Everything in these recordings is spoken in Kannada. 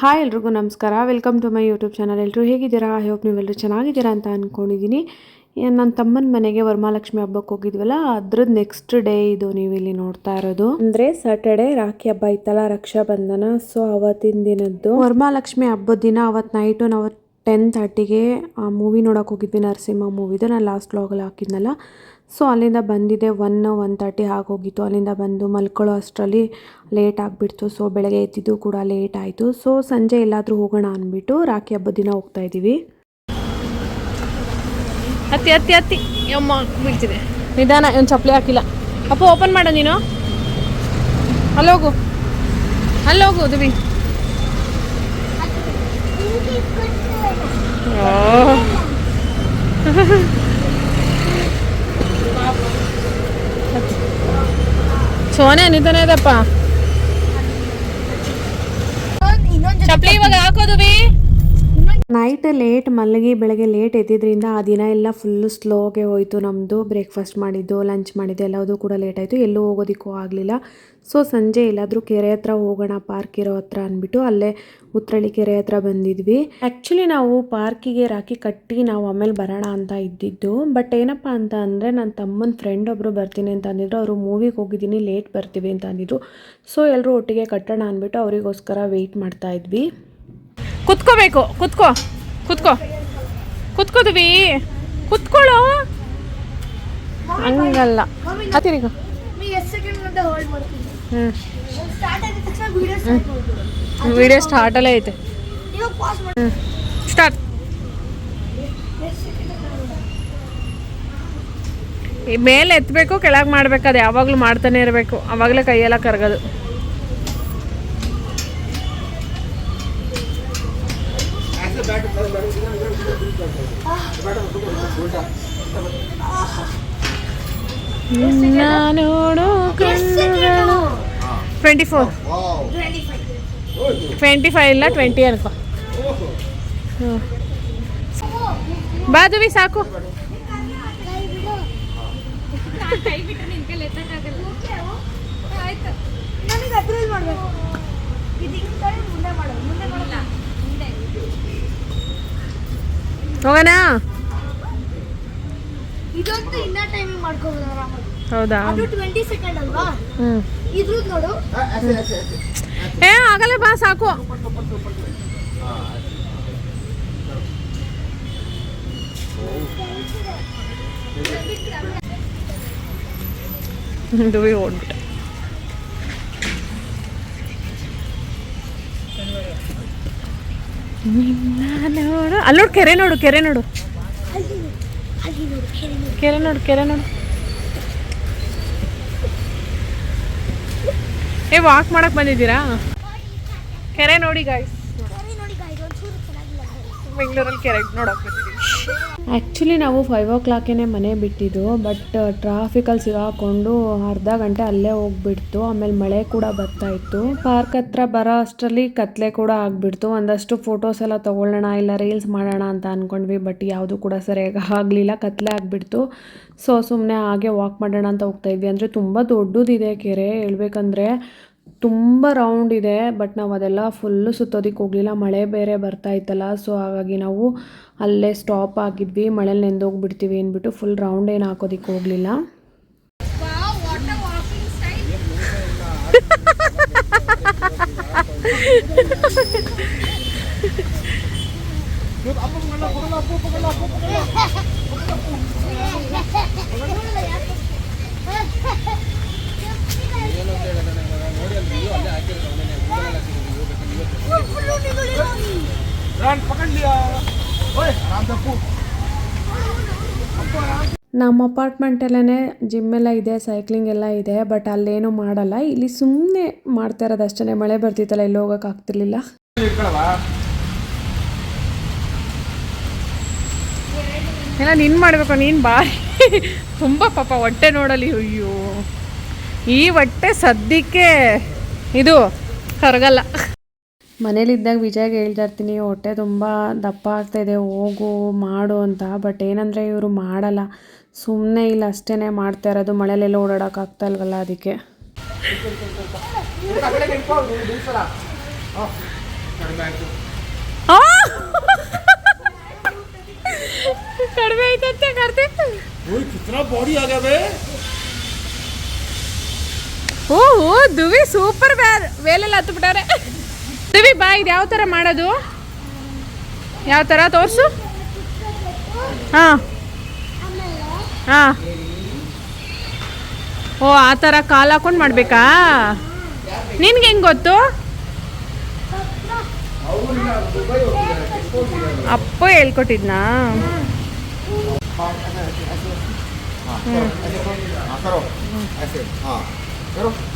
ಹಾಯ್ ಎಲ್ರಿಗೂ ನಮಸ್ಕಾರ. Welcome to my YouTube channel ಎಲ್ಲರೂ ಹೇಗಿದ್ದೀರಾ? ಐ ಹೋಪ್ ನೀವೆಲ್ಲರೂ ಚೆನ್ನಾಗಿದ್ದೀರಾ ಅಂತ ಅಂದ್ಕೊಂಡಿದ್ದೀನಿ ನನ್ನ ತಮ್ಮನ ಮನೆಗೆ ವರಮಹಾಲಕ್ಷ್ಮಿ ಹಬ್ಬಕ್ಕೆ ಹೋಗಿದ್ವಲ್ಲ ಅದ್ರದ್ದು ನೆಕ್ಸ್ಟ್ ಡೇ ಇದು ನೀವು ಇಲ್ಲಿ ನೋಡ್ತಾ ಇರೋದು. ಅಂದರೆ ಸ್ಯಾಟರ್ಡೆ ರಾಖಿ ಹಬ್ಬ ಇತ್ತಲ್ಲ ರಕ್ಷಾ ಬಂಧನ ಸೊ ಅವತ್ತಿನ ದಿನದ್ದು ವರಮಹಾಲಕ್ಷ್ಮಿ ಹಬ್ಬದ ದಿನ ಅವತ್ತು ನೈಟು ನಾವು ಟೆನ್ ತರ್ಟಿಗೆ ಮೂವಿ ನೋಡೋಕೆ ಹೋಗಿದ್ವಿ ನರಸಿಂಹ ಮೂವಿದು ನಾನು ಲಾಸ್ಟ್ ವ್ಲಾಗಲ್ಲಿ ಹಾಕಿದ್ನಲ್ಲ. ಸೊ ಅಲ್ಲಿಂದ ಬಂದಿದ್ದೆ ಒನ್ ಒನ್ ತರ್ಟಿ ಆಗೋಗಿತ್ತು. ಅಲ್ಲಿಂದ ಬಂದು ಮಲ್ಕೊಳ್ಳೋ ಅಷ್ಟರಲ್ಲಿ ಲೇಟ್ ಆಗಿಬಿಡ್ತು. ಸೊ ಬೆಳಗ್ಗೆ ಎದ್ದಿದ್ದು ಕೂಡ ಲೇಟ್ ಆಯಿತು. ಸೊ ಸಂಜೆ ಎಲ್ಲಾದರೂ ಹೋಗೋಣ ಅಂದ್ಬಿಟ್ಟು ರಾಖಿ ಹಬ್ಬದ ದಿನ ಹೋಗ್ತಾ ಇದ್ದೀವಿ. ಹತ್ತಿ ಹತ್ತಿ ಹತ್ತಿ ಅಮ್ಮ ಬೀಳ್ತಿದೆ ನಿಧಾನ ಏನು ಚಪ್ಪಲಿ ಹಾಕಿಲ್ಲ. ಅಪ್ಪ ಓಪನ್ ಮಾಡು ನೀನು. ಅಲ್ಲೋಗು ಅಲ್ಲೋಗು ದುಬಿ. ಸೋನೆ ನಿಧಾನ ಇದಪ್ಪ. ಚಪ್ಪಲಿ ಇವಾಗ ಹಾಕೋದು ನೈಟ್ ಲೇಟ್ ಮಲಗಿ ಬೆಳಗ್ಗೆ ಲೇಟ್ ಎದ್ದಿದ್ರಿಂದ ಆ ದಿನ ಎಲ್ಲ ಫುಲ್ಲು ಸ್ಲೋಗೆ ಹೋಯಿತು ನಮ್ಮದು ಬ್ರೇಕ್ಫಾಸ್ಟ್ ಮಾಡಿದ್ದು ಲಂಚ್ ಮಾಡಿದ್ದು, ಎಲ್ಲದೂ ಕೂಡ ಲೇಟ್ ಆಯಿತು. ಎಲ್ಲೂ ಹೋಗೋದಕ್ಕೂ ಆಗಲಿಲ್ಲ. ಸೊ ಸಂಜೆ ಎಲ್ಲಾದರೂ ಕೆರೆ ಹತ್ರ ಹೋಗೋಣ ಪಾರ್ಕ್ ಇರೋ ಹತ್ರ ಅಂದ್ಬಿಟ್ಟು ಅಲ್ಲೇ ಉತ್ರಳ್ಳಿ ಕೆರೆ ಹತ್ರ ಬಂದಿದ್ವಿ. ಆ್ಯಕ್ಚುಲಿ ನಾವು ಪಾರ್ಕಿಗೆ ರಾಕಿ ಕಟ್ಟಿ ನಾವು ಆಮೇಲೆ ಬರೋಣ ಅಂತ ಇದ್ದಿದ್ದು. ಬಟ್ ಏನಪ್ಪ ಅಂತ ಅಂದರೆ ನನ್ನ ತಮ್ಮನ ಫ್ರೆಂಡ್ ಒಬ್ಬರು ಬರ್ತೀನಿ ಅಂತ ಅಂದಿದ್ರು. ಅವರು ಮೂವಿಗೆ ಹೋಗಿದ್ದೀನಿ ಲೇಟ್ ಬರ್ತೀವಿ ಅಂತ ಅಂದಿದ್ರು. ಸೊ ಎಲ್ಲರೂ ಒಟ್ಟಿಗೆ ಕಟ್ಟೋಣ ಅಂದ್ಬಿಟ್ಟು ಅವರಿಗೋಸ್ಕರ ವೆಯ್ಟ್ ಮಾಡ್ತಾ ಇದ್ವಿ. ಕುತ್ಕೋಬೇಕು. ಕುತ್ಕೋ. ಕುತ್ಕೋ. ಕುತ್ಕೋದ್ವಿ. ಕುತ್ಕೊಳ್ಳೋ. ಹಂಗಲ್ಲ. ಹತ್ತಿರಿಗ ಹ್ಞೂ ವಿಡಿಯೋ ಸ್ಟಾರ್ಟಲ್ಲೇ ಐತೆ. ಸ್ಟಾರ್ಟ್ ಈ ಮೇಲೆ ಎತ್ತಬೇಕು ಕೆಳಗೆ ಮಾಡಬೇಕು ಅದು ಯಾವಾಗಲೂ ಮಾಡ್ತಾನೆ ಇರಬೇಕು. ಆವಾಗಲೇ ಕೈಯೆಲ್ಲ ಕರಗೋದು. ನೋಡು ಟ್ವೆಂಟಿ ಫೋರ್ ಟ್ವೆಂಟಿ ಫೈವ್ ಇಲ್ಲ ಟ್ವೆಂಟಿ ಅನ್ಕೋ ಹ್ಞೂ ಬಾದುವಿ ಸಾಕು. ನನಗೆ ಅದ್ರಲ್ಲಿ ಮಾಡಬೇಕು ಇದು ಹಿಂಗೆ ಕಡೆ ಮುಂದೆ ಮಾಡೋದು ಮುಂದೆ ಮಾಡೋಲ್ಲ ಮುಂದೆ ಹೋಗೋಣ ಇದಂತೂ ಇನ್ನ ಟೈಮಿಂಗ್ ಹೌದಾ? ಅದು ಟ್ವೆಂಟಿ ಸೆಕೆಂಡ್ ಅಲ್ವಾ? ಹ್ಞೂ ಇದ್ರದ್ದು ನೋಡು. ಏ ಆಗಲ್ಲ ಬಾ ಸಾಕು ದುವಿ ಓಡ್ಬಿಟ್ಟೆ ನಿನ್ನ ನೋಡು ಅಲ್ಲಿ ನೋಡು ಕೆರೆ ನೋಡು ಕೆರೆ ನೋಡು ಅಲ್ಲಿ ನೋಡು ಅಲ್ಲಿ ನೋಡು ಕೆರೆ ನೋಡು ಕೆರೆ ನೋಡು ಏ ವಾಕ್ ಮಾಡಕ್ ಬಂದಿದ್ದೀರಾ? ಕೆರೆ ನೋಡಿ ಗಾಯ್ಸ್ ಬೆಂಗಳೂರಲ್ಲಿ ಕೆರೆ ನೋಡಕ್ ಆ್ಯಕ್ಚುಲಿ ನಾವು ಫೈವ್ ಓ ಕ್ಲಾಕೇನೆ ಮನೆ ಬಿಟ್ಟಿದ್ದು ಬಟ್ ಟ್ರಾಫಿಕಲ್ಲಿ ಸಿಗಾಕೊಂಡು ಅರ್ಧ ಗಂಟೆ ಅಲ್ಲೇ ಹೋಗ್ಬಿಡ್ತು. ಆಮೇಲೆ ಮಳೆ ಕೂಡ ಬರ್ತಾ ಇತ್ತು. ಪಾರ್ಕ್ ಹತ್ರ ಬರೋ ಅಷ್ಟರಲ್ಲಿ ಕತ್ಲೆ ಕೂಡ ಆಗಿಬಿಡ್ತು. ಒಂದಷ್ಟು ಫೋಟೋಸ್ ಎಲ್ಲ ತೊಗೊಳ್ಳೋಣ ಇಲ್ಲ ರೀಲ್ಸ್ ಮಾಡೋಣ ಅಂತ ಅಂದ್ಕೊಂಡ್ವಿ ಬಟ್ ಯಾವುದು ಕೂಡ ಸರಿಯಾಗಿ ಆಗಲಿಲ್ಲ. ಕತ್ಲೆ ಆಗಿಬಿಡ್ತು. ಸೊ ಸುಮ್ಮನೆ ಹಾಗೆ ವಾಕ್ ಮಾಡೋಣ ಅಂತ ಹೋಗ್ತಾ ಇದ್ವಿ. ಅಂದರೆ ತುಂಬ ದೊಡ್ಡದಿದೆ ಕೆರೆ. ಹೇಳ್ಬೇಕಂದ್ರೆ ತುಂಬ ರೌಂಡ್ ಇದೆ ಬಟ್ ನಾವು ಅದೆಲ್ಲ ಫುಲ್ಲು ಸುತ್ತೋದಕ್ಕೆ ಹೋಗಲಿಲ್ಲ. ಮಳೆ ಬೇರೆ ಬರ್ತಾ ಇತ್ತಲ್ಲ ಸೊ ಹಾಗಾಗಿ ನಾವು ಅಲ್ಲೇ ಸ್ಟಾಪ್ ಆಗಿದ್ವಿ. ಮಳೇಲಿ ನೆಂದೋಗ್ಬಿಡ್ತೀವಿ ಅಂದ್ಬಿಟ್ಟು ಫುಲ್ ರೌಂಡ್ ಏನು ಹಾಕೋದಕ್ಕೆ ಹೋಗಲಿಲ್ಲ. ನಮ್ಮ ಅಪಾರ್ಟ್ಮೆಂಟಲ್ಲೇ ಜಿಮ್ ಎಲ್ಲ ಇದೆ ಸೈಕ್ಲಿಂಗ್ ಎಲ್ಲ ಇದೆ ಬಟ್ ಅಲ್ಲೇನು ಮಾಡಲ್ಲ. ಇಲ್ಲಿ ಸುಮ್ಮನೆ ಮಾಡ್ತಾ ಇರೋದು ಅಷ್ಟೇ ಮಳೆ ಬರ್ತಿತ್ತಲ್ಲ, ಇಲ್ಲಿ ಹೋಗಕ್ಕೆ ಆಗ್ತಿರ್ಲಿಲ್ಲ. ಎಲ್ಲ ನಿನ್ ಮಾಡಬೇಕು, ನೀನು ಬಾರಿ. ತುಂಬ ಪಾಪ, ಹೊಟ್ಟೆ ನೋಡಲಿ ಅಯ್ಯೋ. ಈ ಹೊಟ್ಟೆ ಸದ್ಯಕ್ಕೆ ಇದು, ಕರಗಲ್ಲ. ಮನೇಲಿದ್ದಾಗ ವಿಜಯ್ಗೆ ಹೇಳ್ತಾ ಇರ್ತೀನಿ ಹೊಟ್ಟೆ ತುಂಬ ದಪ್ಪ ಆಗ್ತಾಯಿದೆ ಹೋಗು ಮಾಡು ಅಂತ. ಬಟ್ ಏನಂದರೆ ಇವರು ಮಾಡಲ್ಲ. ಸುಮ್ಮನೆ ಇಲ್ಲಿ ಅಷ್ಟೇ ಮಾಡ್ತಾ ಇರೋದು. ಮಳೆಲೆಲ್ಲ ಓಡಾಡೋಕ್ಕಾಗ್ತಾ ಇಲ್ವಲ್ಲ ಅದಕ್ಕೆ. ಓಹ್ ದುವಿ ಸೂಪರ್ ವೇಲೆಲ್ಲ ಹತ್ಬಿಟ್ಟಾರೆ. ದುವಿ ಬಾ, ಇದು ಯಾವ ಥರ ಮಾಡೋದು? ಯಾವ ಥರ ತೋರಿಸು. ಹಾಂ. ಹಾಂ. ಓ, ಆ ಥರ ಕಾಲು ಹಾಕೊಂಡು ಮಾಡಬೇಕಾ? ನಿನ್ಗೆ ಹೆಂಗೆ ಗೊತ್ತು? ಅಪ್ಪ ಹೇಳ್ಕೊಟ್ಟಿದ್ನಾ. हाँ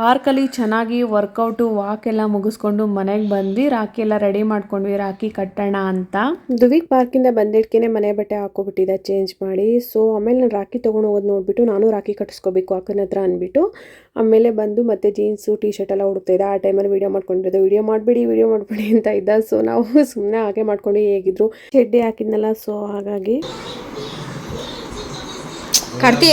ಪಾರ್ಕಲ್ಲಿ ಚೆನ್ನಾಗಿ ವರ್ಕೌಟು ವಾಕ್ ಎಲ್ಲ ಮುಗಿಸ್ಕೊಂಡು ಮನೆಗೆ ಬಂದ್ವಿ. ರಾಖಿ ಎಲ್ಲ ರೆಡಿ ಮಾಡ್ಕೊಂಡ್ವಿ. ರಾಖಿ ಕಟ್ಟೋಣ ಅಂತ. ದುವಿಗ್ ಪಾರ್ಕಿಂದ ಬಂದಿಡ್ಕೇನೆ ಮನೆ ಬಟ್ಟೆ ಹಾಕೋಬಿಟ್ಟಿದ್ದೆ ಚೇಂಜ್ ಮಾಡಿ. ಸೊ ಆಮೇಲೆ ನಾನು ರಾಖಿ ತೊಗೊಂಡು ಹೋಗೋದು ನೋಡಿಬಿಟ್ಟು ನಾನು ರಾಖಿ ಕಟ್ಟಿಸ್ಕೋಬೇಕು ಅಕ್ಕನ ಹತ್ರ ಅಂದ್ಬಿಟ್ಟು ಆಮೇಲೆ ಬಂದು ಮತ್ತೆ ಜೀನ್ಸು ಟೀ ಶರ್ಟ್ ಎಲ್ಲ ಹುಡುಕ್ತಾ ಇದ್ದೆ ಆ ಟೈಮಲ್ಲಿ ವೀಡಿಯೋ ಮಾಡ್ಕೊಂಡಿರೋದು. ವೀಡಿಯೋ ಮಾಡಿಬಿಡಿ ವೀಡಿಯೋ ಮಾಡಿಬಿಡಿ ಅಂತ ಇದ್ದ. ಸೊ ನಾವು ಸುಮ್ಮನೆ ಹಾಗೆ ಮಾಡ್ಕೊಂಡು ಹೇಗಿದ್ರು ಚಡ್ಡಿ ಹಾಕಿದ್ನಲ್ಲ. ಸೊ ಹಾಗಾಗಿ ಕಾರ್ತಿ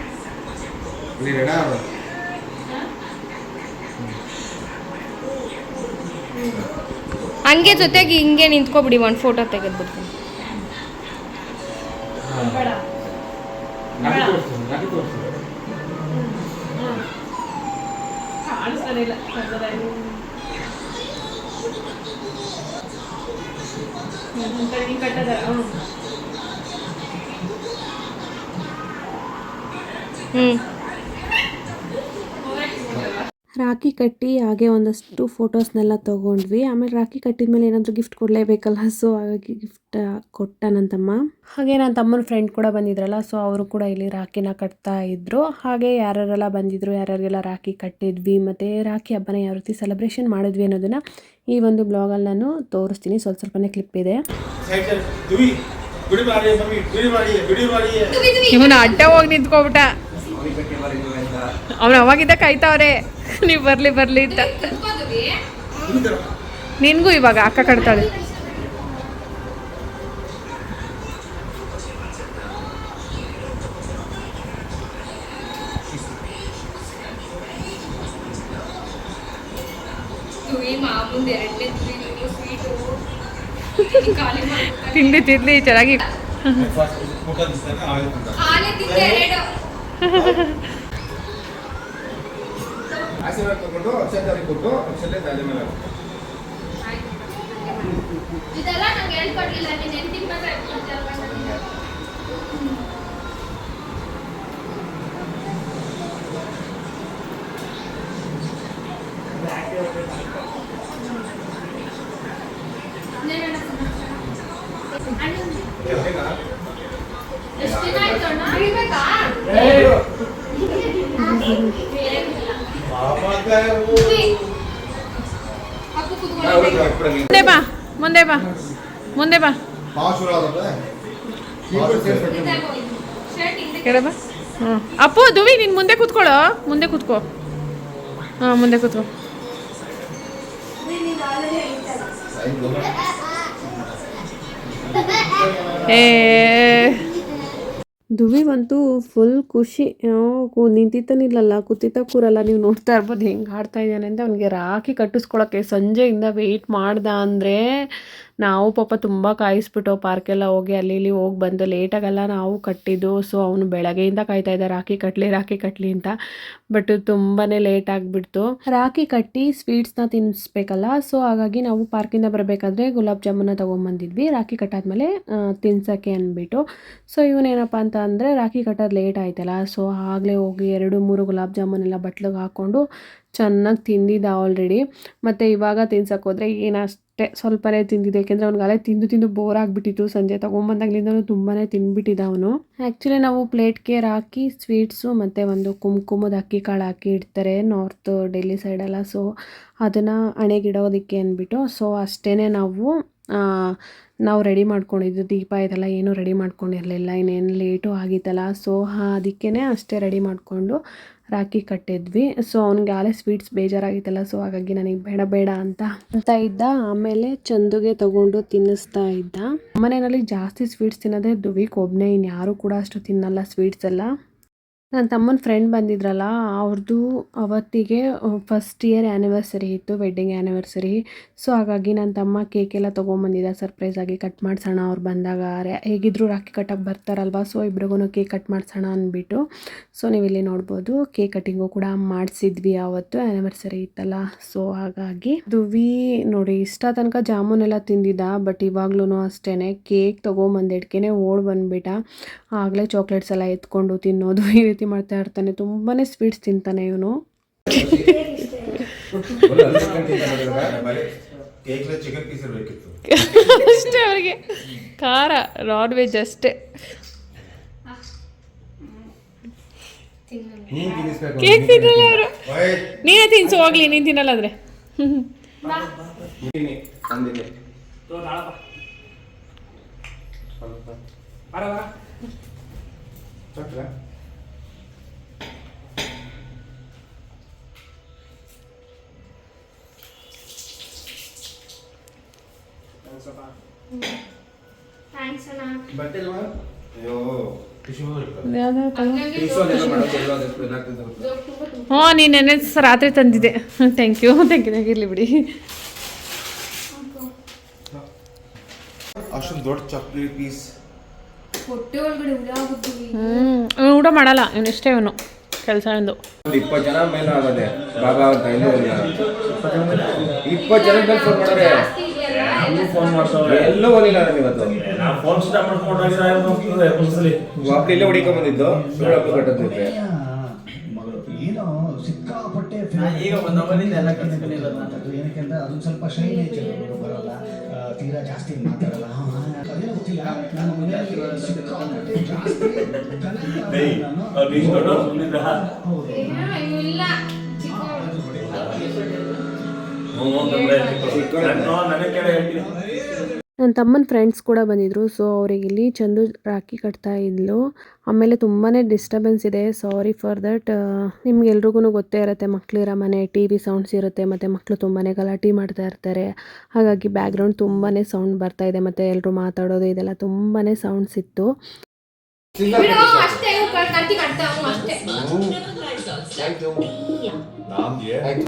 ಹಂಗೆ ಜೊತೆಗೆ ಹಿಂಗೆ ನಿಂತ್ಕೊಬಿಡಿ ಒಂದು ಫೋಟೋ ತೆಗೆದ್ಬಿಡ್ತೀನಿ. ಹ್ಞೂ ರಾಖಿ ಕಟ್ಟಿ ಹಾಗೆ ಒಂದಷ್ಟು ಫೋಟೋಸ್ನೆಲ್ಲ ತೊಗೊಂಡ್ವಿ. ಆಮೇಲೆ ರಾಖಿ ಕಟ್ಟಿದ ಮೇಲೆ ಏನಾದರೂ ಗಿಫ್ಟ್ ಕೊಡಲೇಬೇಕಲ್ಲ? ಸೊ ಹಾಗಾಗಿ ಗಿಫ್ಟ್ ಕೊಟ್ಟ ನನ್ನ ತಮ್ಮ ಹಾಗೆ ನನ್ನ ತಮ್ಮನ ಫ್ರೆಂಡ್ ಕೂಡ ಬಂದಿದ್ರಲ್ಲ ಸೊ ಅವರು ಕೂಡ ಇಲ್ಲಿ ರಾಖಿನ ಕಟ್ತಾ ಇದ್ರು. ಹಾಗೆ ಯಾರ್ಯಾರೆಲ್ಲ ಬಂದಿದ್ರು ಯಾರ್ಯಾರಿಗೆಲ್ಲ ರಾಖಿ ಕಟ್ಟಿದ್ವಿ ಮತ್ತು ರಾಖಿ ಹಬ್ಬನ ಯಾವ ರೀತಿ ಸೆಲೆಬ್ರೇಷನ್ ಮಾಡಿದ್ವಿ ಅನ್ನೋದನ್ನು ಈ ಒಂದು ಬ್ಲಾಗಲ್ಲಿ ನಾನು ತೋರಿಸ್ತೀನಿ. ಸ್ವಲ್ಪ ಸ್ವಲ್ಪನೇ ಕ್ಲಿಪ್ ಇದೆ. ಇವನು ಅಡ್ಡ ಹೋಗಿ ನಿಂತ್ಕೊಬಿಟ್ಟ. ಅವನು ಅವಾಗಿದ್ದ ಕಾಯ್ತಾವ್ರೆ ನೀವು ಬರ್ಲಿ ಬರ್ಲಿ ಅಂತ. ನಿನ್ಗೂ ಇವಾಗ ಅಕ್ಕ ಕಟ್ತಾಳೆ. ತಿಂಡಿ ತಿಂಡಿ ಚೆನ್ನಾಗಿ ಆಶೀರ್ವಾದ ತಗೊಂಡು ಅಕ್ಷತಾರಿ ಕೊಟ್ಟು ಅಕ್ಷತೆ ತಲೆ ಮೇಲೆ ಹಾಕು. ಇದೆಲ್ಲ ನಂಗೆ ಹೇಳ್ಕೊಡ್ಲಿಲ್ಲ ನೀನು ಎಂಟಿಗೆ ಮಾತ್ರ ಹೇಳ್ಕೊಡ್ತೀಯ ಹೇಗಾ? ಎಷ್ಟು ದಿನ ಆಯ್ತು ಅಣ್ಣ ಹಿಡಿಬೇಕಾ ಪಾಪ ಅಂತ ಇವು. ಅಪ್ಪು ನಾ ಕುತ್ಕೊಂಡು ಅವ್ರಿಗೆ ಹಾಕ್ಬಿಡಂಗೆ. ಮುಂದೆ ಬಾ ಮುಂದೆ ಬಾ ಮುಂದೆ ಬಾ. ಪಾವ ಹಾಂ ಅಪ್ಪು, ದುವಿ, ನೀನು ಮುಂದೆ ಕೂತ್ಕೊಳ್ಳೋ. ಮುಂದೆ ಕೂತ್ಕೋ. ಹಾಂ, ಮುಂದೆ ಕೂತ್ಕೋ. ಏ. ದುವಿಗಂತೂ ಫುಲ್ ಖುಷಿ. ನಿಂತಿತ್ತನಿಲ್ಲಲ್ಲ ಕೂತಿತ್ತ ಕೂರಲ್ಲ ನೀವು ನೋಡ್ತಾ ಇರ್ಬೋದು ಹೆಂಗೆ ಆಡ್ತಾ ಇದ್ದಾನೆ ಅಂತ. ಅವನಿಗೆ ರಾಖಿ ಕಟ್ಟಿಸ್ಕೊಳಕ್ಕೆ ಸಂಜೆಯಿಂದ ವೆಯ್ಟ್ ಮಾಡ್ದ ಅಂದರೆ ನಾವು ಪಾಪ ತುಂಬ ಕಾಯಿಸ್ಬಿಟ್ಟು ಪಾರ್ಕೆಲ್ಲ ಹೋಗಿ ಅಲ್ಲಿ ಇಲ್ಲಿ ಹೋಗಿ ಬಂದು ಲೇಟಾಗೆಲ್ಲ ನಾವು ಕಟ್ಟಿದ್ದು ಸೊ ಅವನು ಬೆಳಗ್ಗೆಯಿಂದ ಕಾಯ್ತಾ ಇದ್ದ, ರಾಖಿ ಕಟ್ಟಲಿ ರಾಖಿ ಕಟ್ಟಲಿ ಅಂತ. ಬಟ್ ತುಂಬಾ ಲೇಟ್ ಆಗಿಬಿಡ್ತು. ರಾಖಿ ಕಟ್ಟಿ ಸ್ವೀಟ್ಸ್ನ ತಿನ್ನಿಸ್ಬೇಕಲ್ಲ ಸೊ ಹಾಗಾಗಿ ನಾವು ಪಾರ್ಕಿಂದ ಬರಬೇಕಾದ್ರೆ ಗುಲಾಬ್ ಜಾಮೂನ ತೊಗೊಂಬಂದಿದ್ವಿ. ರಾಖಿ ಕಟ್ಟಾದ್ಮೇಲೆ ತಿನ್ಸೋಕ್ಕೆ ಅಂದ್ಬಿಟ್ಟು. ಸೊ ಇವನೇನಪ್ಪ ಅಂತ ಅಂದರೆ ರಾಖಿ ಕಟ್ಟೋದು ಲೇಟ್ ಆಯ್ತಲ್ಲ ಸೊ ಆಗಲೇ ಹೋಗಿ ಎರಡು, ಮೂರು ಗುಲಾಬ್ ಜಾಮೂನ್ ಎಲ್ಲ ಬಟ್ಲಿಗೆ ಹಾಕ್ಕೊಂಡು ಚೆನ್ನಾಗಿ ತಿಂದಿದ್ದ ಆಲ್ರೆಡಿ ಮತ್ತು ಇವಾಗ ತಿನ್ಸಕ್ಕೆ ಹೋದರೆ ಏನಷ್ಟೇ ಸ್ವಲ್ಪನೇ ತಿಂದಿದ್ದೆ. ಯಾಕೆಂದರೆ ಅವ್ನಿಗೆ ತಿಂದು ತಿಂದು ಬೋರ್ ಆಗಿಬಿಟ್ಟಿತ್ತು ಸಂಜೆ. ತೊಗೊಂಬಂದಾಗ್ಲಿಂದನೂ ತುಂಬಾ ತಿಂದ್ಬಿಟ್ಟಿದ್ದ ಅವನು. ಆ್ಯಕ್ಚುಲಿ ನಾವು ಪ್ಲೇಟ್ಗೆ ಹಾಕಿ ಸ್ವೀಟ್ಸು ಮತ್ತು ಒಂದು ಕುಂಕುಮದ ಅಕ್ಕಿ ಕಾಳು ಹಾಕಿ ಇಡ್ತಾರೆ ನಾರ್ತ್ ಡೆಲ್ಲಿ ಸೈಡೆಲ್ಲ ಸೊ ಅದನ್ನು ಅಣೆಗಿಡೋದಕ್ಕೆ ಅಂದ್ಬಿಟ್ಟು. ಸೊ ಅಷ್ಟೇ ನಾವು ನಾವು ರೆಡಿ ಮಾಡ್ಕೊಂಡಿದ್ದು. ದೀಪ ಇದೆಲ್ಲ ಏನೂ ರೆಡಿ ಮಾಡ್ಕೊಂಡಿರಲಿಲ್ಲ. ಇನ್ನೇನು ಲೇಟು ಆಗಿತ್ತಲ್ಲ. ಸೊ ಅದಕ್ಕೇ ಅಷ್ಟೇ ರೆಡಿ ಮಾಡಿಕೊಂಡು ರಾಖಿ ಕಟ್ಟಿದ್ವಿ. ಸೊ ಅವ್ನಿಗೆ ಆಲೇ ಸ್ವೀಟ್ಸ್ ಬೇಜಾರಾಗಿತ್ತಲ್ಲ ಸೊ ಹಾಗಾಗಿ ನನಗೆ ಬೇಡ ಬೇಡ ಅಂತ ಅಂತ ಇದ್ದ. ಆಮೇಲೆ ಚಂದುಗೆ ತಗೊಂಡು ತಿನ್ನಿಸ್ತಾ ಇದ್ದ. ಮನೆಯಲ್ಲಿ ಜಾಸ್ತಿ ಸ್ವೀಟ್ಸ್ ತಿನ್ನೋದೇ ದುವಿಕ್. ಒಬ್ಬನೇ ಇನ್ಯಾರು ಕೂಡ ಅಷ್ಟು ತಿನ್ನಲ್ಲ ಸ್ವೀಟ್ಸ್ ಎಲ್ಲ. ನನ್ನ ತಮ್ಮನ ಫ್ರೆಂಡ್ ಬಂದಿದ್ರಲ್ಲ ಅವ್ರದ್ದು ಅವತ್ತಿಗೆ ಫಸ್ಟ್ ಇಯರ್ ಆ್ಯನಿವರ್ಸರಿ ಇತ್ತು ವೆಡ್ಡಿಂಗ್ ಆ್ಯನಿವರ್ಸರಿ ಸೊ ಹಾಗಾಗಿ ನನ್ನ ತಮ್ಮ ಕೇಕ್ ಎಲ್ಲ ತೊಗೊಂಬಂದಿದ್ದ ಸರ್ಪ್ರೈಸ್ ಆಗಿ ಕಟ್ ಮಾಡ್ಸೋಣ ಅವ್ರು ಬಂದಾಗ. ಹೇಗಿದ್ರು ರಾಖಿ ಕಟ್ಟಕ್ಕೆ ಬರ್ತಾರಲ್ವ ಸೊ ಇಬ್ರಿಗೂ ಕೇಕ್ ಕಟ್ ಮಾಡ್ಸೋಣ ಅಂದ್ಬಿಟ್ಟು. ಸೊ ನೀವಿಲ್ಲಿ ನೋಡ್ಬೋದು ಕೇಕ್ ಕಟ್ಟಿಂಗು ಕೂಡ ಮಾಡಿಸಿದ್ವಿ ಆವತ್ತು ಆ್ಯನಿವರ್ಸರಿ ಇತ್ತಲ್ಲ. ಸೊ ಹಾಗಾಗಿ ದುವಿ ನೋಡಿ, ಇಷ್ಟ ತನಕ ಜಾಮೂನ್ ಎಲ್ಲ ತಿಂದಿದ್ದ ಬಟ್ ಇವಾಗ್ಲೂ ಅಷ್ಟೇ ಕೇಕ್ ತೊಗೊಂಬಂದಿಡ್ಕೆ ಓಡ್ ಬಂದ್ಬಿಟ್ಟ. ಆಗಲೇ ಚಾಕ್ಲೇಟ್ಸ್ ಎಲ್ಲ ಎತ್ಕೊಂಡು ತಿನ್ನೋದು ಈ ರೀತಿ ಮಾಡ್ತಾ ಇರ್ತಾನೆ ತುಂಬಾ ಸ್ವೀಟ್ಸ್ ತಿಂತಾನೆ ಇವನು. ಅಷ್ಟೇ ಅವರಿಗೆ. ಖಾರ ನಾನ್ ವೆಜ್ ಅಷ್ಟೇ. ಕೇಕ್ ತಿನ್ನಲ್ಲ ಅವರು ನೀನೇ ತಿನ್ಸು ಹೋಗ್ಲಿ ನೀನು ತಿನ್ನಲ್ಲ ಅಂದ್ರೆ. ತಿನ್ನಿ, ಚಕ್ರ? ಥ್ಯಾಂಕ್ಸ್ ಅಣ್ಣ. ಬಟ್ಟೆ ಇಲ್ವಾ? ಅಯ್ಯೋ ಹ್ಞೂ ನೀನು ನೆನೆ ರಾತ್ರಿ ತಂದಿದ್ದೆ. ಥ್ಯಾಂಕ್ ಯು ಥ್ಯಾಂಕ್ ಯು ಇರಲಿ ಬಿಡಿ. ಅಷ್ಟೊಂದು ದೊಡ್ಡ ಚಪ್ಪಲಿ ಪೀಸ್ ಹ್ಞೂ ಊಟ ಮಾಡಲ್ಲ ಇವನು ಇಷ್ಟೇ ಇವನು ಕೆಲಸ ಒಂದು ಇಪ್ಪತ್ತು ಜನ ಮೇಲೆ ಆಗೋದೆ ಬಾಬಾ ಅಂತ ಇನ್ನೂ ಇಪ್ಪತ್ತು ಜನ ಮೇಲೆ ಫೋನ್ ಮಾಡಾರೆ ಫೋನ್ ಮಾಡ್ತಾವ್ರೆ. ಎಲ್ಲೂ ಹೋಗಿಲ್ಲ ನಾನು ಇವತ್ತು. ನಾವು ಫೋನ್ ಸ್ಟಾಪ್ ಮಾಡ್ಕೊಂಡಾಗ ಒಂದ್ಸಲಿ. ವಾಪಸ್ ಇಲ್ಲೇ ಹುಡಿಕೊಂಡ್ ಬಂದಿದ್ದು. ಸುಳ್ಳು ಹಬ್ಬ ಕಟ್ಟೋದಕ್ಕೆ ಮಗಳು ಏನೋ ಸಿಕ್ಕಾಪಟ್ಟೆ ಈಗ ಒಂದ್ ನಂಬರಿಂದ ಎಲ್ಲ ಕೆಲಸ ಕಲಿಯೋದು ನಾನು. ಏನಕ್ಕೆ ಅದು ಸ್ವಲ್ಪ ಶೈ ನೇಚರ್ ಬರಲ್ಲ. ತೀರಾ ಜಾಸ್ತಿ ಮಾತಾಡಲ್ಲ. ಹಾ, ಹಾ, ಅದೇನೋ ಗೊತ್ತಿಲ್ಲ. ನಾನು ಮನೆಯಲ್ಲಿ ಸಿಕ್ಕಾಪಟ್ಟೆ ಜಾಸ್ತಿ. ಹೌದು. ಇಲ್ಲ ನನ್ನ ತಮ್ಮನ ಫ್ರೆಂಡ್ಸ್ ಕೂಡ ಬಂದಿದ್ರು. ಸೊ ಅವ್ರಿಗೆ ಇಲ್ಲಿ ಚಂದು ರಾಖಿ ಕಟ್ತಾ ಇದ್ಲು. ಆಮೇಲೆ ತುಂಬಾ ಡಿಸ್ಟರ್ಬೆನ್ಸ್ ಇದೆ. ಸಾರಿ ಫಾರ್ ದಟ್ ನಿಮ್ಗೆಲ್ರಿಗೂ ಗೊತ್ತೇ ಇರುತ್ತೆ ಮಕ್ಕಳಿರೋ ಮನೆ ಟಿ ವಿ ಸೌಂಡ್ಸ್ ಇರುತ್ತೆ ಮತ್ತು ಮಕ್ಕಳು ತುಂಬಾ ಗಲಾಟೆ ಮಾಡ್ತಾ ಇರ್ತಾರೆ. ಹಾಗಾಗಿ ಬ್ಯಾಕ್ಗ್ರೌಂಡ್ ತುಂಬಾ ಸೌಂಡ್ ಬರ್ತಾ ಇದೆ ಮತ್ತು ಎಲ್ಲರೂ ಮಾತಾಡೋದು ಇದೆಲ್ಲ ತುಂಬಾ ಸೌಂಡ್ಸ್ ಇತ್ತು.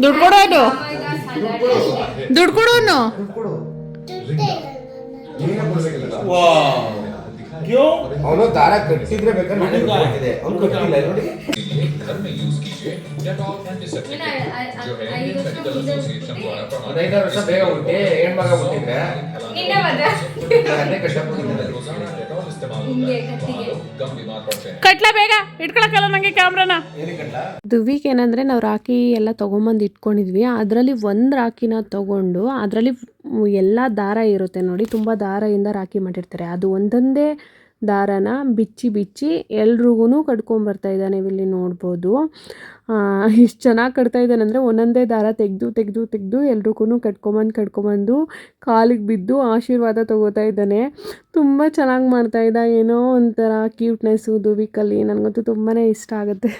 ದುಡ್ಡು ದುಡ್ಡು ಕೊಡೋನು ಅವನು ದಾರ ಕಟ್ಟಿದ್ರೆ ಬೇಕಾದ್ರೆ ಅವ್ನು ಕಟ್ಟಿಲ್ಲ ನೋಡಿ. ಹದಿನೈದಾರು ಐದಾರು ವರ್ಷ ಬೇಗ ಹುಟ್ಟಿ ಹೆಣ್ಮಗ ಹುಟ್ಟಿದ್ರೆ. ನಿನ್ನೆ ಮದ್ವೆ ಕಟ್ಲ ಬೇಗ ಇಟ್ಕೊಳಕಲ್ಲ ನಂಗೆ ಕ್ಯಾಮ್ರಾನ. ದುವಿಗೆ ಏನಂದ್ರೆ ನಾವು ರಾಖಿ ಎಲ್ಲ ತಗೊಂಬಂದು ಇಟ್ಕೊಂಡಿದ್ವಿ. ಅದರಲ್ಲಿ ಒಂದು ರಾಖಿನ ತಗೊಂಡು ಅದರಲ್ಲಿ ಎಲ್ಲ ದಾರ ಇರುತ್ತೆ ನೋಡಿ ತುಂಬ ದಾರದಿಂದ ರಾಖಿ ಮಾಡಿರ್ತಾರೆ. ಅದು ಒಂದೊಂದೇ ದಾರನ ಬಿಚ್ಚಿ ಬಿಚ್ಚಿ ಎಲ್ರಿಗೂ ಕಟ್ಕೊಂಬರ್ತಾ ಇದ್ದಾನೆ ಇಲ್ಲಿ ನೋಡ್ಬೋದು. ಇಷ್ಟು ಚೆನ್ನಾಗಿ ಕಟ್ತಾ ಇದ್ದಾನೆ ಅಂದರೆ ಒಂದೊಂದೇ ದಾರ ತೆಗೆದು ತೆಗೆದು ತೆಗೆದು ಎಲ್ರಿಗೂ ಕಟ್ಕೊಂಬಂದು ಕಟ್ಕೊಂಬಂದು ಕಾಲಿಗೆ ಬಿದ್ದು ಆಶೀರ್ವಾದ ತಗೋತಾ ಇದ್ದಾನೆ. ತುಂಬ ಚೆನ್ನಾಗಿ ಮಾಡ್ತಾ ಇದ್ದ. ಏನೋ ಒಂಥರ ಕ್ಯೂಟ್ನೆಸ್ಸು ದುವಿಕಲ್ಲಿ ನನಗಂತೂ ತುಂಬಾ ಇಷ್ಟ ಆಗುತ್ತೆ.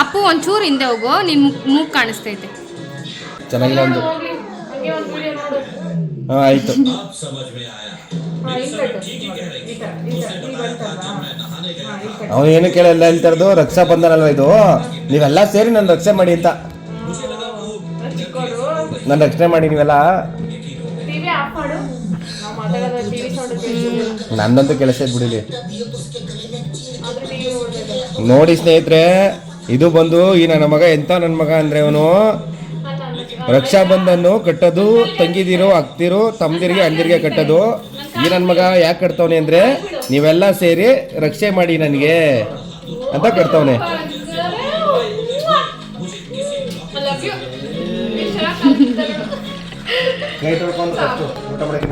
ಅಪ್ಪು ಒಂಚೂರು ಹಿಂದೆ ಹೋಗು ನಿಮ್ಮ ಮೂಗ್ ಕಾಣಿಸ್ತೈತೆ ಹಾಂ ಆಯ್ತು. ಅವನು ಏನು ಕೇಳಲ್ಲ ಹೇಳ್ತಾರದು ರಕ್ಷಾ ಬಂಧನ ಅಲ್ವಾ ಇದು? ನೀವೆಲ್ಲ ಸೇರಿ ನನ್ನ ರಕ್ಷೆ ಮಾಡಿ ಅಂತ. ನಾನು ರಕ್ಷಣೆ ಮಾಡಿ ನೀವೆಲ್ಲ. ಟಿವಿ ಆಫ್ ಮಾಡು. ನಾವು ಮಾತಾಡೋದು ಟಿವಿ ಸೌಂಡ್ ನನ್ನಂತೂ ಕೆಲಸ ಇದ್ ಬಿಡಿಲಿ. ನೋಡಿ ಸ್ನೇಹಿತರೆ ಇದು ಬಂದು ಈ ನನ್ನ ಮಗ ಎಂತ ನನ್ನ ಮಗ ಅಂದ್ರೆ ಅವನು? ರಕ್ಷಾ ಬಂಧನ್ನು ಕಟ್ಟೋದು ತಂಗಿದಿರೋ ಅಕ್ತಿರೋ ತಮ್ಮದಿರಿಗೆ ಅಣ್ಣದಿರಿಗೆ ಕಟ್ಟೋದು. ಈ ನನ್ನ ಮಗ ಯಾಕೆ ಕಟ್ತವನೆ ಅಂದ್ರೆ ನೀವೆಲ್ಲ ಸೇರಿ ರಕ್ಷೆ ಮಾಡಿ ನನಗೆ ಅಂತ ಕಟ್ತವನೆ. ಕೈ ತೊಳ್ಕೊಂಡು ಊಟ ಮಾಡಕ್ಕೆ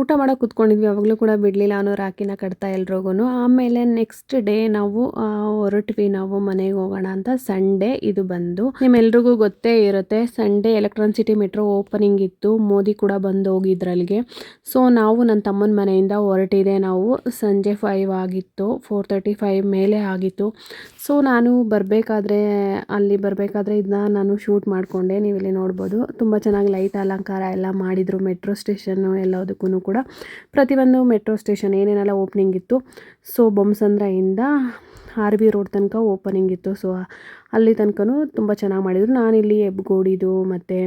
ಊಟ ಮಾಡೋಕೆ ಕುತ್ಕೊಂಡಿದ್ವಿ ಅವಾಗಲೂ ಕೂಡ ಬಿಡಲಿಲ್ಲ ಅನ್ನೋ ರಾಕಿನ ಕಟ್ತಾ ಎಲ್ರಿಗೂ ಆಮೇಲೆ ನೆಕ್ಸ್ಟ್ ಡೇ ನಾವು ಹೊರಟ್ವಿ, ನಾವು ಮನೆಗೆ ಹೋಗೋಣ ಅಂತ. ಸಂಡೇ ಇದು ಬಂದು. ನಿಮ್ಮೆಲ್ರಿಗೂ ಗೊತ್ತೇ ಇರುತ್ತೆ Sunday Electron City metro opening ಇತ್ತು. ಮೋದಿ ಕೂಡ ಬಂದು ಹೋಗಿದ್ರಲ್ಲಿಗೆ ಸೊ ನಾವು ನನ್ನ ತಮ್ಮನ ಮನೆಯಿಂದ ಹೊರಟಿದೆ. ನಾವು ಸಂಜೆ ಫೈವ್ ಆಗಿತ್ತು ಫೋರ್ ತರ್ಟಿ ಫೈವ್ ಮೇಲೆ ಆಗಿತ್ತು. ಸೊ ನಾನು ಬರಬೇಕಾದ್ರೆ, ಅಲ್ಲಿ ಬರಬೇಕಾದ್ರೆ ಇದನ್ನ ನಾನು ಶೂಟ್ ಮಾಡಿಕೊಂಡೆ. ನೀವಿಲ್ಲಿ ನೋಡ್ಬೋದು. ತುಂಬ ಚೆನ್ನಾಗಿ ಲೈಟ್ ಅಲಂಕಾರ ಎಲ್ಲ ಮಾಡಿದರು. ಮೆಟ್ರೋ ಸ್ಟೇಷನ್ನು ಎಲ್ಲದಕ್ಕೂ ಕೂಡ. ಪ್ರತಿಯೊಂದು ಮೆಟ್ರೋ ಸ್ಟೇಷನ್ ಏನೇನೆಲ್ಲ ಓಪನಿಂಗ್ ಇತ್ತು. ಸೊ ಬೊಮ್ಮಸಂದ್ರದಿಂದ ಆರ್ ವಿ ರೋಡ್ ತನಕ ಓಪನಿಂಗ್ ಇತ್ತು. ಸೊ ಅಲ್ಲಿ ತನಕನೂ ತುಂಬ ಚೆನ್ನಾಗಿ ಮಾಡಿದರು. ನಾನಿಲ್ಲಿ ಎಬ್ಗೋಡಿದು ಮತ್ತು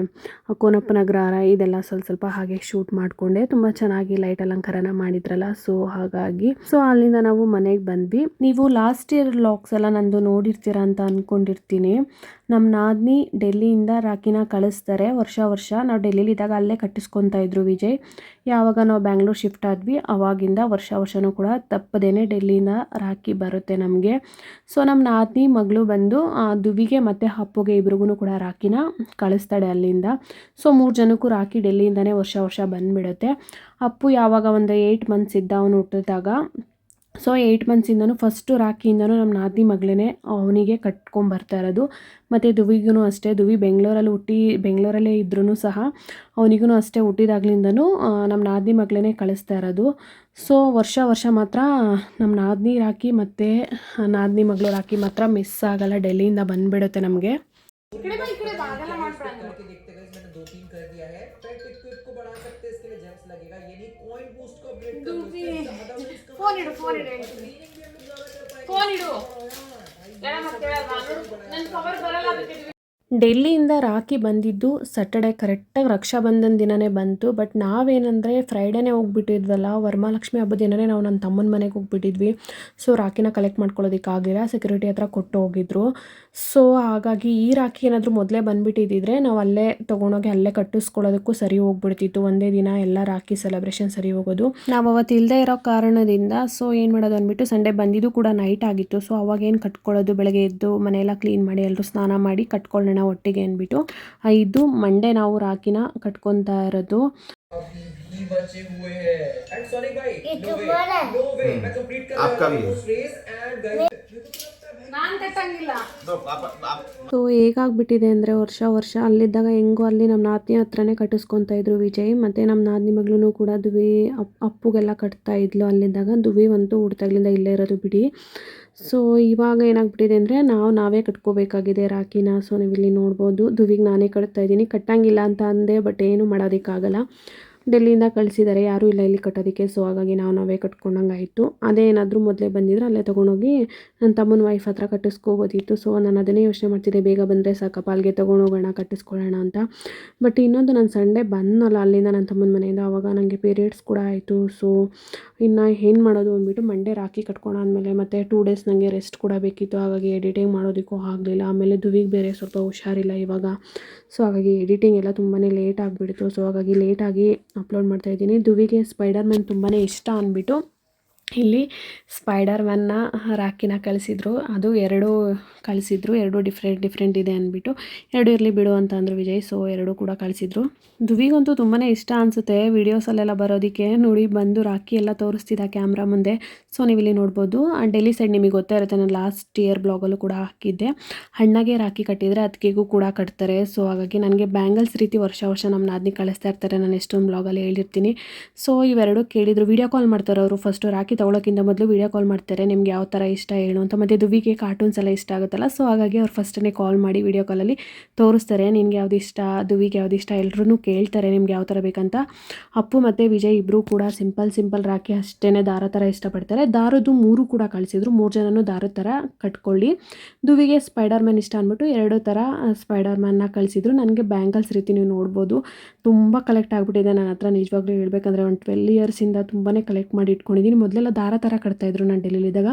ಕೋನಪ್ಪನ ಅಗ್ರಹಾರ ಇದೆಲ್ಲ ಸ್ವಲ್ಪ ಸ್ವಲ್ಪ ಹಾಗೆ ಶೂಟ್ ಮಾಡಿಕೊಂಡೆ. ತುಂಬ ಚೆನ್ನಾಗಿ ಲೈಟ್ ಅಲಂಕಾರನ ಮಾಡಿದ್ರಲ್ಲ, ಸೊ ಹಾಗಾಗಿ. ಸೊ ಅಲ್ಲಿಂದ ನಾವು ಮನೆಗೆ ಬಂದ್ವಿ. ನೀವು ಲಾಸ್ಟ್ ಇಯರ್ ಲಾಕ್ಸ್ ಎಲ್ಲ ನಂದು ನೋಡಿರ್ತೀರ ಅಂತ ಅಂದ್ಕೊಂಡಿರ್ತೀನಿ ನಮ್ಮ ನಾದಿನಿ ಡೆಲ್ಲಿಯಿಂದ ರಾಖಿನ ಕಳಿಸ್ತಾರೆ ವರ್ಷ ವರ್ಷ. ನಾವು ಡೆಲ್ಲಿಲಿದ್ದಾಗ ಅಲ್ಲೇ ಕಟ್ಟಿಸ್ಕೊತಾ ಇದ್ರು ವಿಜಯ್. ಯಾವಾಗ ನಾವು ಬ್ಯಾಂಗ್ಳೂರ್ ಶಿಫ್ಟ್ ಆದ್ವಿ, ಅವಾಗಿಂದ ವರ್ಷ ವರ್ಷನೂ ಕೂಡ ತಪ್ಪದೇನೆ ಡೆಲ್ಲಿಯಿಂದ ರಾಖಿ ಬರುತ್ತೆ ನಮಗೆ. ಸೊ ನಮ್ಮ ನಾದಿನಿ, ಮಗಳು ಬಂದು ದುವಿಗೆ ಮತ್ತು ಅಪ್ಪುಗೆ ಇಬ್ರಿಗೂ ಕೂಡ ರಾಖಿನ ಕಳಿಸ್ತಾಳೆ ಅಲ್ಲಿಂದ. ಸೊ ಮೂರು ಜನಕ್ಕೂ ರಾಖಿ ಡೆಲ್ಲಿಯಿಂದನೇ ವರ್ಷ ವರ್ಷ ಬಂದುಬಿಡುತ್ತೆ. ಅಪ್ಪು ಯಾವಾಗ ಒಂದು ಏಯ್ಟ್ ಮಂತ್ಸ್ ಇದ್ದ ಅವನು ಹುಟ್ಟಿದಾಗ ಸೊ ಏಯ್ಟ್ ಮಂತ್ಸಿಂದನೂ ಫಸ್ಟು ರಾಖಿಯಿಂದನೂ ನಮ್ಮ ನಾದಿ ಮಗಳೇ ಅವನಿಗೆ ಕಟ್ಕೊಂಬರ್ತಾ ಇರೋದು. ಮತ್ತು ದುವಿಗೂ ಅಷ್ಟೇ, ದುವಿ ಬೆಂಗಳೂರಲ್ಲಿ ಹುಟ್ಟಿ, ಬೆಂಗಳೂರಲ್ಲೇ ಇದ್ರೂ ಸಹ ಅವನಿಗೂ ಅಷ್ಟೇ ಹುಟ್ಟಿದಾಗ್ಲಿಂದನೂ ನಮ್ಮ ನಾದಿ ಮಗಳೇ ಕಳಿಸ್ತಾ ಇರೋದು. ಸೊ ವರ್ಷ ವರ್ಷ ಮಾತ್ರ ನಮ್ಮ ನಾದಿನಿ ರಾಖಿ ಮತ್ತು ನಾದಿನಿ ಮಗಳು ರಾಖಿ ಮಾತ್ರ ಮಿಸ್ ಆಗಲ್ಲ, ಡೆಲ್ಲಿಯಿಂದ ಬಂದುಬಿಡುತ್ತೆ ನಮಗೆ. ಇಡು ಫೋನ್ ಇಡು ಫೋನ್ ಇಡು. ನನ್ನ ಕವರ್ ಬರಲ್ಲ ಅದಕ್ಕೆ ಡೆಲ್ಲಿಯಿಂದ ರಾಖಿ ಬಂದಿದ್ದು ಸ್ಯಾಟರ್ಡೆ ಕರೆಕ್ಟಾಗಿ ರಕ್ಷಾಬಂಧನ ದಿನನೇ ಬಂತು. ಬಟ್ ನಾವೇನಂದರೆ ಫ್ರೈಡೇನೇ ಹೋಗ್ಬಿಟ್ಟಿದ್ವಲ್ಲ ವರಮಹಾಲಕ್ಷ್ಮಿ ಹಬ್ಬದ ದಿನನೇ ನಾವು ನನ್ನ ತಮ್ಮನ ಮನೆಗೆ ಹೋಗ್ಬಿಟ್ಟಿದ್ವಿ. ಸೊ ರಾಖಿನ ಕಲೆಕ್ಟ್ ಮಾಡ್ಕೊಳ್ಳೋದಕ್ಕಾಗಲಿಲ್ಲ ಸೆಕ್ಯೂರಿಟಿ ಹತ್ರ ಕೊಟ್ಟು ಹೋಗಿದ್ರು. ಸೊ ಹಾಗಾಗಿ ಈ ರಾಖಿ ಏನಾದರೂ ಮೊದಲೇ ಬಂದುಬಿಟ್ಟಿದ್ದಿದ್ರೆ ನಾವು ಅಲ್ಲೇ ತೊಗೊಂಡೋಗಿ ಅಲ್ಲೇ ಕಟ್ಟಿಸ್ಕೊಳ್ಳೋದಕ್ಕೂ ಸರಿ ಹೋಗ್ಬಿಡ್ತಿತ್ತು. ಒಂದೇ ದಿನ ಎಲ್ಲ ರಾಖಿ ಸೆಲೆಬ್ರೇಷನ್ ಸರಿ ಹೋಗೋದು. ನಾವು ಅವತ್ತು ಇಲ್ಲದೆ ಇರೋ ಕಾರಣದಿಂದ ಸೊ ಏನು ಮಾಡೋದು ಅಂದ್ಬಿಟ್ಟು ಸಂಡೇ ಬಂದಿದ್ದು ಕೂಡ ನೈಟ್ ಆಗಿತ್ತು. ಸೊ ಅವಾಗೇನು ಕಟ್ಕೊಳ್ಳೋದು? ಬೆಳಗ್ಗೆ ಎದ್ದು ಮನೆಯೆಲ್ಲ ಕ್ಲೀನ್ ಮಾಡಿ ಎಲ್ಲರೂ ಸ್ನಾನ ಮಾಡಿ ಕಟ್ಕೊಳ್ಳೋಣ ಒಟ್ಟಿಗೆ ಅಂದ್ಬಿಟ್ಟು ಇದು ಮಂಡೆ ನಾವು ರಾಕಿನ ಕಟ್ಕೊತಾ ಇರೋದು. ಸೊ ಹೇಗಾಗ್ಬಿಟ್ಟಿದೆ ಅಂದರೆ ವರ್ಷ ವರ್ಷ ಅಲ್ಲಿದ್ದಾಗ ಹೆಂಗೋ ಅಲ್ಲಿ ನಮ್ಮ ನಾತಿ ಹತ್ರನೇ ಕಟ್ಟಿಸ್ಕೊತಾ ಇದ್ರು ವಿಜಯ್ ಮತ್ತು ನಮ್ಮ ನಾದಿನಿ ಮಗಳೂ ಕೂಡ ದುವಿ ಅಪ್ ಅಪ್ಪುಗೆಲ್ಲ ಕಟ್ತಾ ಇದ್ಲು ಅಲ್ಲಿದ್ದಾಗ. ದುವಿ ಅಂತೂ ಹುಡ್ತಾಗ್ಲಿಂದ ಇಲ್ಲೇ ಇರೋದು ಬಿಡಿ. ಸೊ ಇವಾಗ ಏನಾಗ್ಬಿಟ್ಟಿದೆ ಅಂದರೆ ನಾವು ನಾವೇ ಕಟ್ಕೋಬೇಕಾಗಿದೆ ರಾಖಿನ. ಸೊ ನೀವು ಇಲ್ಲಿ ನೋಡ್ಬೋದು ದುವಿಗೆ ನಾನೇ ಕಟ್ತಾ ಇದ್ದೀನಿ. ಕಟ್ಟಂಗಿಲ್ಲ ಅಂತ ಅಂದೆ ಬಟ್ ಏನು ಮಾಡೋದಕ್ಕಾಗಲ್ಲ. ಡೆಲ್ಲಿಯಿಂದ ಕಳಿಸಿದ್ದಾರೆ ಯಾರೂ ಇಲ್ಲ ಇಲ್ಲಿ ಕಟ್ಟೋದಕ್ಕೆ. ಸೊ ಹಾಗಾಗಿ ನಾವು ನಾವೇ ಕಟ್ಕೊಂಡಂಗೆ ಆಯಿತು. ಅದೇ ಏನಾದರೂ ಮೊದಲೇ ಬಂದಿದ್ರೆ ಅಲ್ಲೇ ತೊಗೊಂಡೋಗಿ ನನ್ನ ತಮ್ಮನ ವೈಫ್ ಹತ್ರ ಕಟ್ಟಿಸ್ಕೋಬೋದಿತ್ತು. ಸೊ ನಾನು ಅದನ್ನೇ ಯೋಚನೆ ಮಾಡ್ತಿದ್ದೆ, ಬೇಗ ಬಂದರೆ ಸಾಕಪ್ಪ, ಅಲ್ಲಿಗೆ ತೊಗೊಂಡೋಗೋಣ, ಕಟ್ಟಿಸ್ಕೊಳ್ಳೋಣ ಅಂತ. ಬಟ್ ಇನ್ನೊಂದು ನಾನು ಸಂಡೇ ಬಂದಲ್ಲ, ಅಲ್ಲಿಂದ ನನ್ನ ತಮ್ಮನ ಮನೆಯಿಂದ. ಆವಾಗ ನನಗೆ ಪೀರಿಯಡ್ಸ್ ಕೂಡ ಆಯಿತು. ಸೊ ಇನ್ನು ಏನು ಮಾಡೋದು ಅಂದ್ಬಿಟ್ಟು ಮಂಡೇ ರಾಖಿ ಕಟ್ಕೊಂಡಾದ್ಮೇಲೆ ಮತ್ತು ಟೂ ಡೇಸ್ ನನಗೆ ರೆಸ್ಟ್ ಕೂಡ ಬೇಕಿತ್ತು. ಹಾಗಾಗಿ ಎಡಿಟಿಂಗ್ ಮಾಡೋದಕ್ಕೂ ಆಗಲಿಲ್ಲ. ಆಮೇಲೆ ದುವಿಗೆ ಬೇರೆ ಸ್ವಲ್ಪ ಹುಷಾರಿಲ್ಲ ಇವಾಗ. ಸೊ ಹಾಗಾಗಿ ಎಡಿಟಿಂಗ್ ಎಲ್ಲ ತುಂಬಾ ಲೇಟ್ ಆಗಿಬಿಡ್ತು. ಸೊ ಹಾಗಾಗಿ ಲೇಟಾಗಿ ಅಪ್ಲೋಡ್ ಮಾಡ್ತಾಯಿದ್ದೀನಿ ದುವಿಗೆ ಸ್ಪೈಡರ್ ಮ್ಯಾನ್ ತುಂಬಾ ಇಷ್ಟ ಅಂದ್ಬಿಟ್ಟು ಇಲ್ಲಿ ಸ್ಪೈಡರ್ ಮ್ಯಾನ್ನ ರಾಕಿನ ಕಳಿಸಿದ್ರು. ಅದು ಎರಡು ಕಳಿಸಿದ್ರು. ಎರಡು ಡಿಫ್ರೆಂಟ್ ಡಿಫ್ರೆಂಟ್ ಇದೆ ಅಂದ್ಬಿಟ್ಟು. ಎರಡು ಇರಲಿ ಬಿಡು ಅಂತ ಅಂದರು ವಿಜಯ್. ಸೊ ಎರಡು ಕೂಡ ಕಳಿಸಿದ್ರು. ದುವಿಗಂತೂ ತುಂಬಾ ಇಷ್ಟ ಅನಿಸುತ್ತೆ. ವೀಡಿಯೋಸಲ್ಲೆಲ್ಲ ಬರೋದಕ್ಕೆ ನೋಡಿ ಬಂದು ರಾಕಿ ಎಲ್ಲ ತೋರಿಸ್ತಿದ್ದ ಕ್ಯಾಮ್ರಾ ಮುಂದೆ. ಸೊ ನೀವು ಇಲ್ಲಿ ನೋಡ್ಬೋದು ಡೆಲ್ಲಿ ಸೈಡ್ ನಿಮಗೆ ಗೊತ್ತೇ ಇರುತ್ತೆ. ನಾನು ಲಾಸ್ಟ್ ಇಯರ್ ಬ್ಲಾಗಲ್ಲೂ ಕೂಡ ಹಾಕಿದ್ದೆ. ಹಣ್ಣಾಗೆ ರಾಕಿ ಕಟ್ಟಿದರೆ ಅದಕ್ಕೆಗೂ ಕೂಡ ಕಟ್ತಾರೆ. ಸೊ ಹಾಗಾಗಿ ನನಗೆ ಬ್ಯಾಂಗಲ್ಸ್ ರೀತಿ ವರ್ಷ ವರ್ಷ ನಮ್ಮ ನಾದಿನಿ ಕಳಿಸ್ತಾ ಇರ್ತಾರೆ. ನಾನು ಎಷ್ಟೊಂದು ಬ್ಲಾಗಲ್ಲಿ ಹೇಳಿರ್ತೀನಿ. ಸೊ ಇವೆರಡು ಕೇಳಿದರು. ವೀಡಿಯೋ ಕಾಲ್ ಮಾಡ್ತಾರೆ ಅವರು ಫಸ್ಟು ರಾಖಿ ತೊಗೊಳಕ್ಕಿಂತ ಮೊದಲು ವೀಡಿಯೋ ಕಾಲ್ ಮಾಡ್ತಾರೆ, ನಿಮ್ಗೆ ಯಾವ ಥರ ಇಷ್ಟ ಹೇಳು ಅಂತ. ಮತ್ತು ದುವಿಗೆ ಕಾರ್ಟೂನ್ಸ್ ಎಲ್ಲ ಇಷ್ಟ ಆಗುತ್ತಲ್ಲ ಸೊ ಹಾಗಾಗಿ ಅವ್ರು ಫಸ್ಟೇ ಕಾಲ್ ಮಾಡಿ ವೀಡಿಯೋ ಕಾಲಲ್ಲಿ ತೋರಿಸ್ತಾರೆ, ನಿನಗೆ ಯಾವ್ದು ಇಷ್ಟ? ದುವಿಗೆ ಯಾವ್ದು ಇಷ್ಟ? ಎಲ್ಲರೂ ಕೇಳ್ತಾರೆ, ನಿಮ್ಗೆ ಯಾವ ಥರ ಬೇಕಂತ. ಅಪ್ಪು ಮತ್ತು ವಿಜಯ್ ಇಬ್ಬರು ಕೂಡ ಸಿಂಪಲ್ ಸಿಂಪಲ್ ರಾಖಿ ಅಷ್ಟೇ ದಾರ ಥರ ಇಷ್ಟಪಡ್ತಾರೆ. ದಾರದ್ದು ಮೂರು ಕೂಡ ಕಳಿಸಿದ್ರು, ಮೂರು ಜನನೂ ದಾರದ ಥರ ಕಟ್ಕೊಳ್ಳಿ. ದುವಿಗೆ ಸ್ಪೈಡರ್ ಮ್ಯಾನ್ ಇಷ್ಟ ಅಂದ್ಬಿಟ್ಟು ಎರಡು ಥರ ಸ್ಪೈಡರ್ ಮ್ಯಾನ್ನ ಕಳಿಸಿದ್ರು. ನನಗೆ ಬ್ಯಾಂಗಲ್ಸ್ ರೀತಿ ನೀವು ನೋಡ್ಬೋದು. ತುಂಬ ಕಲೆಕ್ಟ್ ಆಗಿಬಿಟ್ಟಿದೆ ನನ್ನ ಹತ್ರ ನಿಜವಾಗ್ಲೂ ಹೇಳ್ಬೇಕಂದ್ರೆ ಒಂದು ಟ್ವೆಲ್ ಇಯರ್ಸಿಂದ ತುಂಬಾ ಕಲೆಕ್ಟ್ ಮಾಡಿ ಇಟ್ಕೊಂಡಿದ್ದೀನಿ ಮೊದಲೆಲ್ಲ ದಾರ ಥರ ಕಟ್ತಾಯಿದ್ರು ನಾನು ಡೆಲ್ಲಿಲಿದ್ದಾಗ.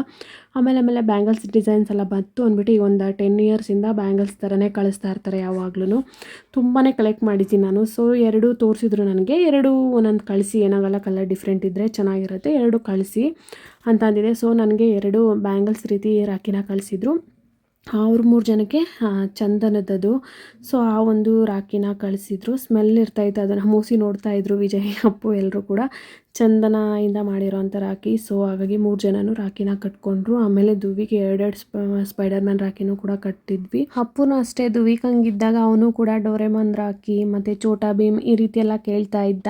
ಆಮೇಲೆ ಆಮೇಲೆ ಬ್ಯಾಂಗಲ್ಸ್ ಡಿಸೈನ್ಸ್ ಎಲ್ಲ ಬಂತು ಅಂದ್ಬಿಟ್ಟು ಈಗ ಒಂದು ಟೆನ್ ಇಯರ್ಸಿಂದ ಬ್ಯಾಂಗಲ್ಸ್ ಥರನೇ ಕಳಿಸ್ತಾ ಇರ್ತಾರೆ ಯಾವಾಗ್ಲೂ ತುಂಬಾ ಕಲೆಕ್ಟ್ ಮಾಡಿದ್ದೀನಿ ನಾನು. ಸೊ ಎರಡು ತೋರಿಸಿದ್ರು ನನಗೆ. ಎರಡು ಒಂದೊಂದು ಕಳಿಸಿ. ಏನಾಗಲ್ಲ ಕಲರ್ ಡಿಫ್ರೆಂಟ್ ಇದ್ದರೆ ಚೆನ್ನಾಗಿರುತ್ತೆ. ಎರಡು ಕಳಿಸಿ ಅಂತ ಅಂದಿದೆ. ಸೊ ನನಗೆ ಎರಡು ಬ್ಯಾಂಗಲ್ಸ್ ರೀತಿ ರಾಖಿನ ಕಳಿಸಿದ್ರು. ಅವ್ರು ಮೂರು ಜನಕ್ಕೆ ಚಂದನದದು ಸೊ ಆ ಒಂದು ರಾಖಿನ ಕಳಿಸಿದ್ರು. ಸ್ಮೆಲ್ ಇರ್ತಾಯಿತ್ತು ಅದನ್ನು ಮೂಸಿ ನೋಡ್ತಾ ಇದ್ರು ವಿಜಯ್ ಅಪ್ಪು ಎಲ್ಲರೂ ಕೂಡ. ಚಂದನದಿಂದ ಮಾಡಿರೋಂಥ ರಾಖಿ. ಸೊ ಹಾಗಾಗಿ ಮೂರು ಜನನೂ ರಾಖಿನ ಕಟ್ಕೊಂಡ್ರು. ಆಮೇಲೆ ದುವಿಗೆ ಎರಡೆರಡು ಸ್ಪ ಸ್ಪೈಡರ್ ಮ್ಯಾನ್ ರಾಖಿನೂ ಕೂಡ ಕಟ್ಟಿದ್ವಿ. ಅಪ್ಪುನೂ ಅಷ್ಟೇ. ದುವಿಗೆ ಹಂಗಿದ್ದಾಗ ಅವನು ಕೂಡ ಡೋರೆಮನ್ ರಾಖಿ, ಮತ್ತು ಚೋಟಾ ಭೀಮ್ ಈ ರೀತಿ ಎಲ್ಲ ಕೇಳ್ತಾ ಇದ್ದ.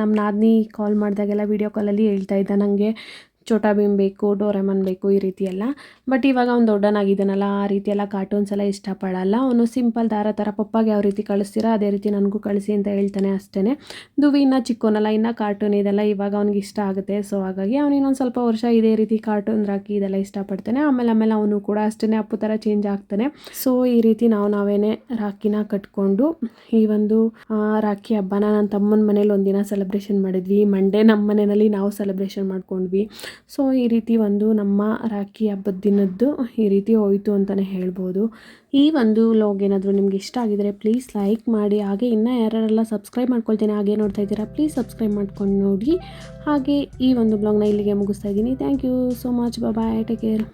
ನಮ್ಮ ನಾದಿನಿ ಕಾಲ್ ಮಾಡಿದಾಗೆಲ್ಲ ವೀಡಿಯೋ ಕಾಲಲ್ಲಿ ಹೇಳ್ತಾ ಇದ್ದ ನನಗೆ ಚೋಟಾ ಭೀಮ್ ಬೇಕು, ಡೋರೆಮನ್ ಬೇಕು ಈ ರೀತಿ ಎಲ್ಲ ಬಟ್ ಇವಾಗ ಅವ್ನು ದೊಡ್ಡನಾಗಿದ್ದಾನಲ್ಲ ಆ ರೀತಿ ಎಲ್ಲ ಕಾರ್ಟೂನ್ಸ್ ಎಲ್ಲ ಇಷ್ಟಪಡಲ್ಲ. ಅವನು ಸಿಂಪಲ್ ದಾರ ಥರ ಪಪ್ಪಾಗೆ ಯಾವ ರೀತಿ ಕಳಿಸ್ತೀರಾ ಅದೇ ರೀತಿ ನನಗೂ ಕಳಿಸಿ ಅಂತ ಹೇಳ್ತಾನೆ ಅಷ್ಟೇ ದುವಿ ಇನ್ನೂ ಚಿಕ್ಕೋನಲ್ಲ, ಇನ್ನೂ ಕಾರ್ಟೂನ್ ಇದೆಲ್ಲ ಇವಾಗ ಅವ್ನಿಗೆ ಇಷ್ಟ ಆಗುತ್ತೆ. ಸೊ ಹಾಗಾಗಿ ಅವನು ಇನ್ನೊಂದು ಸ್ವಲ್ಪ ವರ್ಷ ಇದೇ ರೀತಿ ಕಾರ್ಟೂನ್ ರಾಕಿ ಇದೆಲ್ಲ ಇಷ್ಟಪಡ್ತಾನೆ. ಆಮೇಲೆ ಆಮೇಲೆ ಅವನು ಕೂಡ ಅಷ್ಟೇ ಅಪ್ಪು ಥರ ಚೇಂಜ್ ಆಗ್ತಾನೆ. ಸೊ ಈ ರೀತಿ ನಾವು ನಾವೇನೆ ರಾಖಿನ ಕಟ್ಕೊಂಡು ಈ ಒಂದು ರಾಖಿ ಹಬ್ಬನ ನನ್ನ ತಮ್ಮನ ಮನೇಲಿ ಒಂದಿನ ಸೆಲೆಬ್ರೇಷನ್ ಮಾಡಿದ್ವಿ. ಮಂಡೇ ನಮ್ಮ ಮನೆಯಲ್ಲಿ ನಾವು ಸೆಲೆಬ್ರೇಷನ್ ಮಾಡ್ಕೊಂಡ್ವಿ. ಸೊ, ಈ ರೀತಿ ಒಂದು ನಮ್ಮ ರಾಖಿ ಹಬ್ಬದ ದಿನದ್ದು ಈ ರೀತಿ ಹೋಯಿತು ಅಂತಲೇ ಹೇಳ್ಬೋದು. ಈ ಒಂದು ಲಾಗ್ ಏನಾದರೂ ನಿಮ್ಗೆ ಇಷ್ಟ ಆಗಿದರೆ ಪ್ಲೀಸ್ ಲೈಕ್ ಮಾಡಿ. ಹಾಗೆ ಇನ್ನೂ ಯಾರ್ಯಾರೆಲ್ಲ ಸಬ್ಸ್ಕ್ರೈಬ್ ಮಾಡ್ಕೊಳ್ತೇನೆ, ಹಾಗೆ ನೋಡ್ತಾ ಇದ್ದೀರಾ ಪ್ಲೀಸ್ ಸಬ್ಸ್ಕ್ರೈಬ್ ಮಾಡ್ಕೊಂಡು ನೋಡಿ. ಹಾಗೆ ಈ ಒಂದು ಬ್ಲಾಗ್ನ ಇಲ್ಲಿಗೆ ಮುಗಿಸ್ತಾ ಇದ್ದೀನಿ. Thank you so much bye take care